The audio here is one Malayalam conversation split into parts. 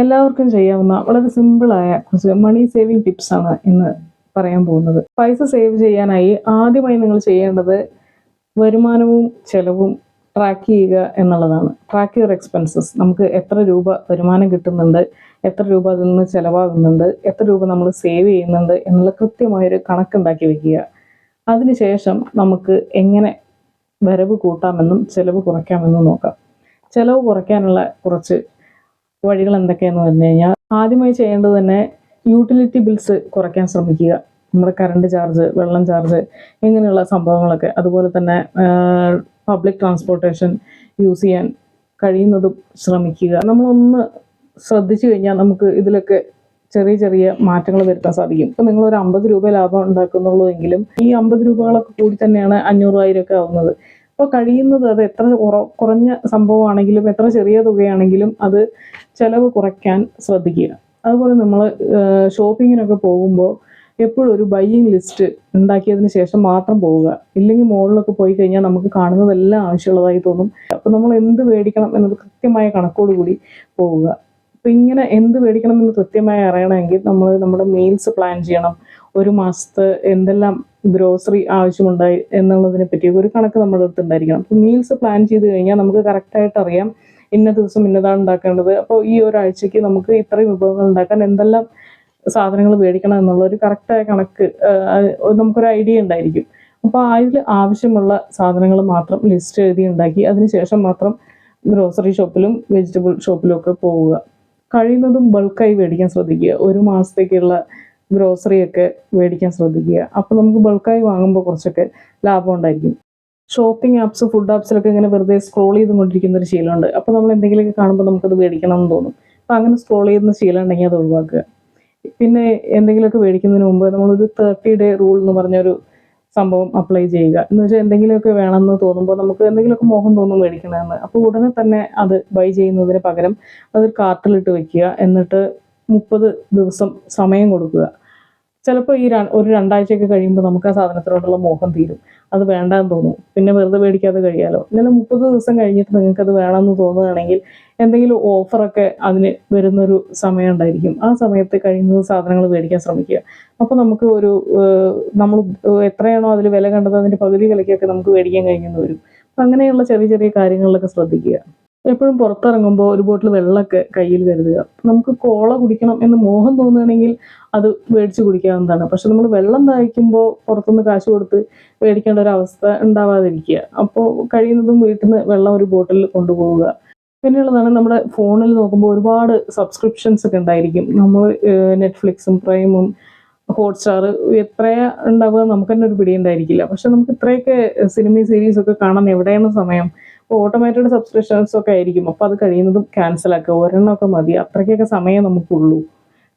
എല്ലാവർക്കും ചെയ്യാവുന്ന വളരെ സിമ്പിളായ കുറച്ച് മണി സേവിങ് ആണ് ഇന്ന് പറയാൻ പോകുന്നത്. പൈസ സേവ് ചെയ്യാനായി ആദ്യമായി നിങ്ങൾ ചെയ്യേണ്ടത് വരുമാനവും ചെലവും ട്രാക്ക് ചെയ്യുക എന്നുള്ളതാണ്. ട്രാക്ക് യുവർ എക്സ്പെൻസസ് നമുക്ക് എത്ര രൂപ വരുമാനം കിട്ടുന്നുണ്ട് എത്ര രൂപ അതിൽ നിന്ന് ചിലവാകുന്നുണ്ട് എത്ര രൂപ നമ്മൾ സേവ് ചെയ്യുന്നുണ്ട് എന്നുള്ള കൃത്യമായൊരു കണക്കുണ്ടാക്കി വെക്കുക. അതിനുശേഷം നമുക്ക് എങ്ങനെ വരവ് കൂട്ടാമെന്നും ചിലവ് കുറയ്ക്കാമെന്നും നോക്കാം. ചിലവ് കുറയ്ക്കാനുള്ള കുറച്ച് വഴികൾ എന്തൊക്കെയാന്ന് പറഞ്ഞു കഴിഞ്ഞാൽ ആദ്യമായി ചെയ്യേണ്ടത് തന്നെ യൂട്ടിലിറ്റി ബിൽസ് കുറയ്ക്കാൻ ശ്രമിക്കുക. നമ്മുടെ കറണ്ട് ചാർജ് വെള്ളം ചാർജ് ഇങ്ങനെയുള്ള സംഭവങ്ങളൊക്കെ. അതുപോലെ തന്നെ പബ്ലിക് ട്രാൻസ്പോർട്ടേഷൻ യൂസ് ചെയ്യാൻ കഴിയുന്നതും ശ്രമിക്കുക. നമ്മളൊന്ന് ശ്രദ്ധിച്ചു കഴിഞ്ഞാൽ നമുക്ക് ഇതിലൊക്കെ ചെറിയ ചെറിയ മാറ്റങ്ങൾ വരുത്താൻ സാധിക്കും. ഇപ്പം നിങ്ങൾ ഒരു അമ്പത് രൂപ ലാഭം ഉണ്ടാക്കുന്നുള്ളൂ എങ്കിലും ഈ അമ്പത് രൂപകളൊക്കെ കൂടി തന്നെയാണ് അഞ്ഞൂറായിരം ഒക്കെ ആവുന്നത്. അപ്പോൾ കഴിയുന്നത് അത് എത്ര കുറ- കുറഞ്ഞ സംഭവമാണെങ്കിലും എത്ര ചെറിയ തുകയാണെങ്കിലും അത് ചെലവ് കുറയ്ക്കാൻ ശ്രദ്ധിക്കുക. അതുപോലെ നമ്മൾ ഷോപ്പിങ്ങിനൊക്കെ പോകുമ്പോൾ എപ്പോഴും ഒരു ബൈയിങ് ലിസ്റ്റ് ഉണ്ടാക്കിയതിന് ശേഷം മാത്രം പോവുക. ഇല്ലെങ്കിൽ മുകളിലൊക്കെ പോയി കഴിഞ്ഞാൽ നമുക്ക് കാണുന്നതെല്ലാം ആവശ്യമുള്ളതായി തോന്നും. അപ്പോൾ നമ്മൾ എന്ത് മേടിക്കണം എന്നത് കൃത്യമായ കണക്കോടുകൂടി പോവുക. അപ്പം ഇങ്ങനെ എന്ത് മേടിക്കണം എന്ന് കൃത്യമായി അറിയണമെങ്കിൽ നമ്മൾ നമ്മുടെ മീൽസ് പ്ലാൻ ചെയ്യണം. ഒരു മാസത്തെ എന്തെല്ലാം ഗ്രോസറി ആവശ്യമുണ്ടായി എന്നുള്ളതിനെ പറ്റി ഒരു കണക്ക് നമ്മുടെ അടുത്ത് ഉണ്ടായിരിക്കണം. അപ്പോൾ മീൽസ് പ്ലാൻ ചെയ്ത് കഴിഞ്ഞാൽ നമുക്ക് കറക്റ്റായിട്ട് അറിയാം ഇന്ന ദിവസം ഇന്നതാണ് ഉണ്ടാക്കേണ്ടത്. അപ്പോൾ ഈ ഒരാഴ്ചയ്ക്ക് നമുക്ക് ഇത്രയും വിഭവങ്ങൾ ഉണ്ടാക്കാൻ എന്തെല്ലാം സാധനങ്ങൾ മേടിക്കണം എന്നുള്ള ഒരു കറക്റ്റായ കണക്ക് നമുക്കൊരു ഐഡിയ ഉണ്ടായിരിക്കും. അപ്പോൾ അതിൽ ആവശ്യമുള്ള സാധനങ്ങൾ മാത്രം ലിസ്റ്റ് എഴുതി ഉണ്ടാക്കി അതിനുശേഷം മാത്രം ഗ്രോസറി ഷോപ്പിലും വെജിറ്റബിൾ ഷോപ്പിലും ഒക്കെ പോവുക. കഴിയുന്നതും ബൾക്കായി മേടിക്കാൻ ശ്രദ്ധിക്കുക. ഒരു മാസത്തേക്കുള്ള ഗ്രോസറി ഒക്കെ മേടിക്കാൻ ശ്രദ്ധിക്കുക. അപ്പോൾ നമുക്ക് ബൾക്കായി വാങ്ങുമ്പോൾ കുറച്ചൊക്കെ ലാഭം ഉണ്ടായിരിക്കും. ഷോപ്പിംഗ് ആപ്സ് ഫുഡ് ആപ്സിലൊക്കെ ഇങ്ങനെ വെറുതെ സ്ക്രോൾ ചെയ്തുകൊണ്ടിരിക്കുന്ന ഒരു ശീലമുണ്ട്. അപ്പോൾ നമ്മൾ എന്തെങ്കിലുമൊക്കെ കാണുമ്പോൾ നമുക്കത് മേടിക്കണം എന്ന് തോന്നും. അപ്പോൾ അങ്ങനെ സ്ക്രോൾ ചെയ്യുന്ന ശീലം ഉണ്ടെങ്കിൽ അത് ഒഴിവാക്കുക. പിന്നെ എന്തെങ്കിലുമൊക്കെ മേടിക്കുന്നതിന് മുമ്പ് നമ്മളൊരു തേർട്ടി ഡേ റൂൾ എന്ന് പറഞ്ഞൊരു സംഭവം അപ്ലൈ ചെയ്യുക. എന്ന് വെച്ചാൽ എന്തെങ്കിലുമൊക്കെ വേണമെന്ന് തോന്നുമ്പോൾ നമുക്ക് എന്തെങ്കിലുമൊക്കെ മോഹം തോന്നും മേടിക്കണമെന്ന്. അപ്പോൾ ഉടനെ തന്നെ അത് ബൈ ചെയ്യുന്നതിന് പകരം അത് കാർട്ടിലിട്ട് വെക്കുക. എന്നിട്ട് മുപ്പത് ദിവസം സമയം കൊടുക്കുക. ചിലപ്പോൾ ഈ ഒരു രണ്ടാഴ്ചയൊക്കെ കഴിയുമ്പോൾ നമുക്ക് ആ സാധനത്തിനോടുള്ള മോഹം തീരും. അത് വേണ്ടാന്ന് തോന്നും. പിന്നെ വെറുതെ മേടിക്കാതെ കഴിയാലോ? ഇല്ലെങ്കിൽ മുപ്പത് ദിവസം കഴിഞ്ഞിട്ട് നിങ്ങൾക്ക് അത് വേണമെന്ന് തോന്നുകയാണെങ്കിൽ എന്തെങ്കിലും ഓഫറൊക്കെ അതിന് വരുന്നൊരു സമയം ഉണ്ടായിരിക്കും. ആ സമയത്ത് കഴിയുന്നത് സാധനങ്ങൾ മേടിക്കാൻ ശ്രമിക്കുക. അപ്പോൾ നമുക്ക് ഒരു നമ്മൾ എത്രയാണോ അതിൽ വില കണ്ടത് അതിന്റെ പകുതി വിലയ്ക്കൊക്കെ നമുക്ക് മേടിക്കാൻ കഴിഞ്ഞെന്ന് വരും. അങ്ങനെയുള്ള ചെറിയ ചെറിയ കാര്യങ്ങളിലൊക്കെ ശ്രദ്ധിക്കുക. എപ്പോഴും പുറത്തിറങ്ങുമ്പോൾ ഒരു ബോട്ടിൽ വെള്ളമൊക്കെ കയ്യിൽ കരുതുക. നമുക്ക് കോള കുടിക്കണം എന്ന് മോഹം തോന്നുകയാണെങ്കിൽ അത് മേടിച്ച് കുടിക്കാവുന്നതാണ്. പക്ഷെ നമ്മൾ വെള്ളം ദാഹിക്കുമ്പോൾ പുറത്തുനിന്ന് കാശ് കൊടുത്ത് മേടിക്കേണ്ട ഒരു അവസ്ഥ ഉണ്ടാവാതിരിക്കുക. അപ്പോൾ കഴിയുന്നതും വീട്ടിൽ നിന്ന് വെള്ളം ഒരു ബോട്ടിൽ കൊണ്ടുപോവുക. പിന്നെയുള്ളതാണ് നമ്മുടെ ഫോണിൽ നോക്കുമ്പോൾ ഒരുപാട് സബ്സ്ക്രിപ്ഷൻസ് ഒക്കെ ഉണ്ടായിരിക്കും. നമ്മൾ നെറ്റ്ഫ്ലിക്സും പ്രൈമും ഹോട്ട്സ്റ്റാർ എത്രയാ ഉണ്ടാവുക നമുക്ക് തന്നെ ഒരു പിടി ഉണ്ടായിരിക്കില്ല. പക്ഷെ നമുക്ക് ഇത്രയൊക്കെ സിനിമയും സീരീസൊക്കെ കാണാൻ എവിടെയാണ് സമയം? ഓട്ടോമാറ്റഡ് സബ്സ്ക്രിപ്ഷൻസ് ഒക്കെ ആയിരിക്കും. അപ്പോൾ അത് കഴിയുന്നതും ക്യാൻസൽ ആക്കുക. ഒരെണ്ണമൊക്കെ മതി. അത്രയ്ക്കൊക്കെ സമയം നമുക്കുള്ളൂ.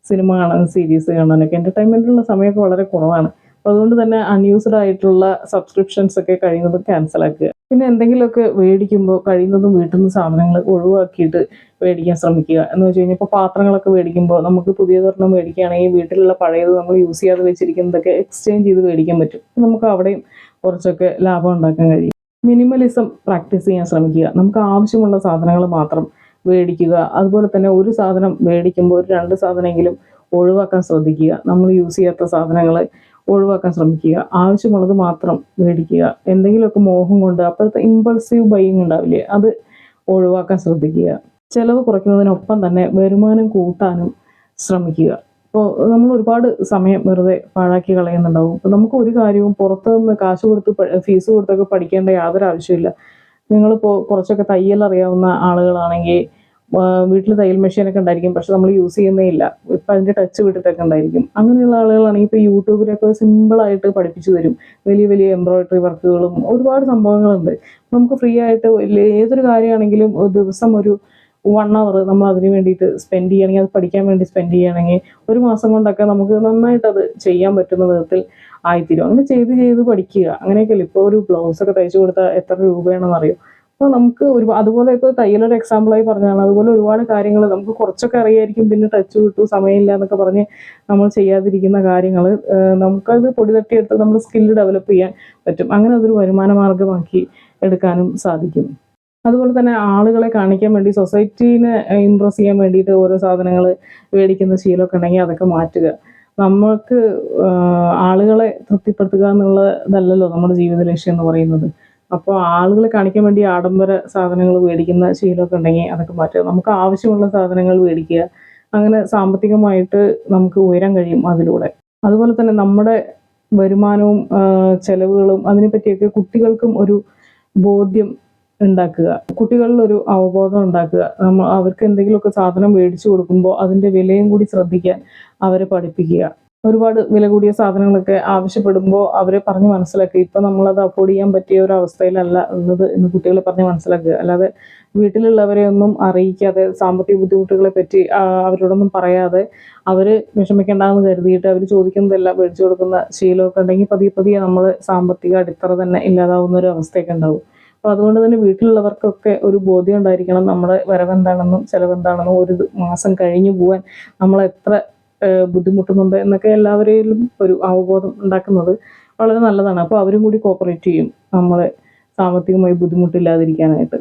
സിനിമ കാണാൻ സീരീസ് കാണാനൊക്കെ. എന്റർടൈൻമെന്റിനുള്ള സമയമൊക്കെ വളരെ കുറവാണ്. അപ്പോൾ അതുകൊണ്ട് തന്നെ അൺയൂസ്ഡ് ആയിട്ടുള്ള സബ്സ്ക്രിപ്ഷൻസ് ഒക്കെ കഴിയുന്നതും ക്യാൻസൽ ആക്കുക. പിന്നെ എന്തെങ്കിലുമൊക്കെ മേടിക്കുമ്പോൾ കഴിയുന്നതും വീട്ടിൽ നിന്ന് സാധനങ്ങൾ ഒഴിവാക്കിയിട്ട് മേടിക്കാൻ ശ്രമിക്കുക. എന്ന് വെച്ച് കഴിഞ്ഞാൽ ഇപ്പോൾ പാത്രങ്ങളൊക്കെ മേടിക്കുമ്പോൾ നമുക്ക് പുതിയതൊരെണ്ണം മേടിക്കുകയാണെങ്കിൽ വീട്ടിലുള്ള പഴയത് നമ്മൾ യൂസ് ചെയ്യാതെ വെച്ചിരിക്കുന്നതൊക്കെ എക്സ്ചേഞ്ച് ചെയ്ത് മേടിക്കാൻ പറ്റും. നമുക്ക് അവിടെയും കുറച്ചൊക്കെ ലാഭം ഉണ്ടാക്കാൻ കഴിയും. മിനിമലിസം പ്രാക്ടീസ് ചെയ്യാൻ ശ്രമിക്കുക. നമുക്ക് ആവശ്യമുള്ള സാധനങ്ങൾ മാത്രം മേടിക്കുക. അതുപോലെ തന്നെ ഒരു സാധനം മേടിക്കുമ്പോൾ ഒരു രണ്ട് സാധനമെങ്കിലും ഒഴിവാക്കാൻ ശ്രദ്ധിക്കുക. നമ്മൾ യൂസ് ചെയ്യാത്ത സാധനങ്ങൾ ഒഴിവാക്കാൻ ശ്രമിക്കുക. ആവശ്യമുള്ളത് മാത്രം മേടിക്കുക. എന്തെങ്കിലുമൊക്കെ മോഹം കൊണ്ട് അപ്പോഴത്തെ ഇമ്പൾസീവ് ബൈയിങ് ഉണ്ടാവില്ലേ അത് ഒഴിവാക്കാൻ ശ്രദ്ധിക്കുക. ചിലവ് കുറയ്ക്കുന്നതിനൊപ്പം തന്നെ വരുമാനം കൂട്ടാനും ശ്രമിക്കുക. ഇപ്പോൾ നമ്മൾ ഒരുപാട് സമയം വെറുതെ പാഴാക്കി കളയുന്നുണ്ടാവും. അപ്പോൾ നമുക്ക് ഒരു കാര്യവും പുറത്ത് നിന്ന് കാശ് കൊടുത്ത് ഫീസ് കൊടുത്തൊക്കെ പഠിക്കേണ്ട യാതൊരു ആവശ്യമില്ല നിങ്ങളിപ്പോൾ കുറച്ചൊക്കെ തയ്യൽ അറിയാവുന്ന ആളുകളാണെങ്കിൽ വീട്ടിൽ തയ്യൽ മെഷീനൊക്കെ ഉണ്ടായിരിക്കും പക്ഷെ നമ്മൾ യൂസ് ചെയ്യുന്നേ ഇല്ല. ഇപ്പം അതിന്റെ ടച്ച് വിട്ടിട്ടൊക്കെ ഉണ്ടായിരിക്കും. അങ്ങനെയുള്ള ആളുകളാണെങ്കിൽ ഇപ്പോൾ യൂട്യൂബിലൊക്കെ സിമ്പിളായിട്ട് പഠിപ്പിച്ചു തരും. വലിയ വലിയ എംബ്രോയിഡറി വർക്കുകളും ഒരുപാട് സംഭവങ്ങളുണ്ട്. നമുക്ക് ഫ്രീ ആയിട്ട് ഏതൊരു കാര്യമാണെങ്കിലും ഒരു ദിവസം ഒരു വൺ അവർ നമ്മൾ അതിന് വേണ്ടിയിട്ട് സ്പെൻഡ് ചെയ്യുകയാണെങ്കിൽ അത് പഠിക്കാൻ വേണ്ടി സ്പെൻഡ് ചെയ്യുകയാണെങ്കിൽ ഒരു മാസം കൊണ്ടൊക്കെ നമുക്ക് നന്നായിട്ട് അത് ചെയ്യാൻ പറ്റുന്ന വിധത്തിൽ ആയിത്തീരും. അങ്ങനെ ചെയ്ത് ചെയ്ത് പഠിക്കുക. അങ്ങനെയൊക്കെയല്ലേ? ഇപ്പോൾ ഒരു ബ്ലൗസൊക്കെ തയ്ച്ചു കൊടുത്താൽ എത്ര രൂപയാണെന്ന് അറിയും അപ്പോൾ നമുക്ക് ഒരു അതുപോലെ ഇപ്പോൾ തയ്യലൊരു എക്സാമ്പിളായി പറഞ്ഞാണ് അതുപോലെ ഒരുപാട് കാര്യങ്ങൾ നമുക്ക് കുറച്ചൊക്കെ അറിയായിരിക്കും. പിന്നെ ടച്ച് വിട്ടു സമയമില്ല എന്നൊക്കെ പറഞ്ഞ് നമ്മൾ ചെയ്യാതിരിക്കുന്ന കാര്യങ്ങൾ നമുക്കത് പൊടി തട്ടിയെടുത്ത് നമ്മൾ സ്കില്ല് ഡെവലപ്പ് ചെയ്യാൻ പറ്റും. അങ്ങനെ അതൊരു വരുമാന മാർഗമാക്കി എടുക്കാനും സാധിക്കും. അതുപോലെ തന്നെ ആളുകളെ കാണിക്കാൻ വേണ്ടി സൊസൈറ്റീനെ ഇമ്പ്രസ് ചെയ്യാൻ വേണ്ടിയിട്ട് ഓരോ സാധനങ്ങൾ മേടിക്കുന്ന ശീലമൊക്കെ ഉണ്ടെങ്കിൽ അതൊക്കെ മാറ്റുക. നമ്മൾക്ക് ആളുകളെ തൃപ്തിപ്പെടുത്തുക എന്നുള്ളതല്ലല്ലോ നമ്മുടെ ജീവിത ലക്ഷ്യം എന്ന് പറയുന്നത്. അപ്പോൾ ആളുകളെ കാണിക്കാൻ വേണ്ടി ആഡംബര സാധനങ്ങൾ മേടിക്കുന്ന ശീലമൊക്കെ ഉണ്ടെങ്കിൽ അതൊക്കെ മാറ്റുക. നമുക്ക് ആവശ്യമുള്ള സാധനങ്ങൾ മേടിക്കുക അങ്ങനെ സാമ്പത്തികമായിട്ട് നമുക്ക് ഉയരാൻ കഴിയും അതിലൂടെ. അതുപോലെ തന്നെ നമ്മുടെ വരുമാനവും ചെലവുകളും അതിനെപ്പറ്റിയൊക്കെ കുട്ടികൾക്കും ഒരു ബോധ്യം ഉണ്ടാക്കുക. കുട്ടികളിൽ ഒരു അവബോധം ഉണ്ടാക്കുക. നമ്മൾ അവർക്ക് എന്തെങ്കിലുമൊക്കെ സാധനം മേടിച്ചു കൊടുക്കുമ്പോൾ അതിന്റെ വിലയും കൂടി ശ്രദ്ധിക്കാൻ അവരെ പഠിപ്പിക്കുക. ഒരുപാട് വില കൂടിയ സാധനങ്ങളൊക്കെ ആവശ്യപ്പെടുമ്പോൾ അവരെ പറഞ്ഞ് മനസ്സിലാക്കുക. ഇപ്പം നമ്മളത് അഫോർഡ് ചെയ്യാൻ പറ്റിയ ഒരു അവസ്ഥയിലല്ല ഉള്ളത് എന്ന് കുട്ടികളെ പറഞ്ഞ് മനസ്സിലാക്കുക. അല്ലാതെ വീട്ടിലുള്ളവരെ ഒന്നും അറിയിക്കാതെ സാമ്പത്തിക ബുദ്ധിമുട്ടുകളെ പറ്റി അവരോടൊന്നും പറയാതെ അവർ വിഷമിക്കേണ്ടെന്ന് കരുതിയിട്ട് അവർ ചോദിക്കുന്നതെല്ലാം മേടിച്ചു കൊടുക്കുന്ന ശീലമൊക്കെ ഉണ്ടെങ്കിൽ പതിയെ പതിയെ നമ്മൾ സാമ്പത്തിക അടിത്തറ തന്നെ ഇല്ലാതാവുന്ന ഒരു അവസ്ഥയൊക്കെ ഉണ്ടാവും. അപ്പോൾ അതുകൊണ്ട് തന്നെ വീട്ടിലുള്ളവർക്കൊക്കെ ഒരു ബോധ്യം ഉണ്ടായിരിക്കണം നമ്മുടെ വരവെന്താണെന്നും ചെലവെന്താണെന്നും ഒരു മാസം കഴിഞ്ഞു പോകാൻ നമ്മൾ എത്ര ബുദ്ധിമുട്ടുന്നുണ്ട് എന്നൊക്കെ എല്ലാവരെയും ഒരു അവബോധം ഉണ്ടാക്കുന്നത് വളരെ നല്ലതാണ്. അപ്പോൾ അവരും കൂടി കോപ്പറേറ്റ് ചെയ്യും നമ്മളെ സാമ്പത്തികമായി ബുദ്ധിമുട്ടില്ലാതിരിക്കാനായിട്ട്.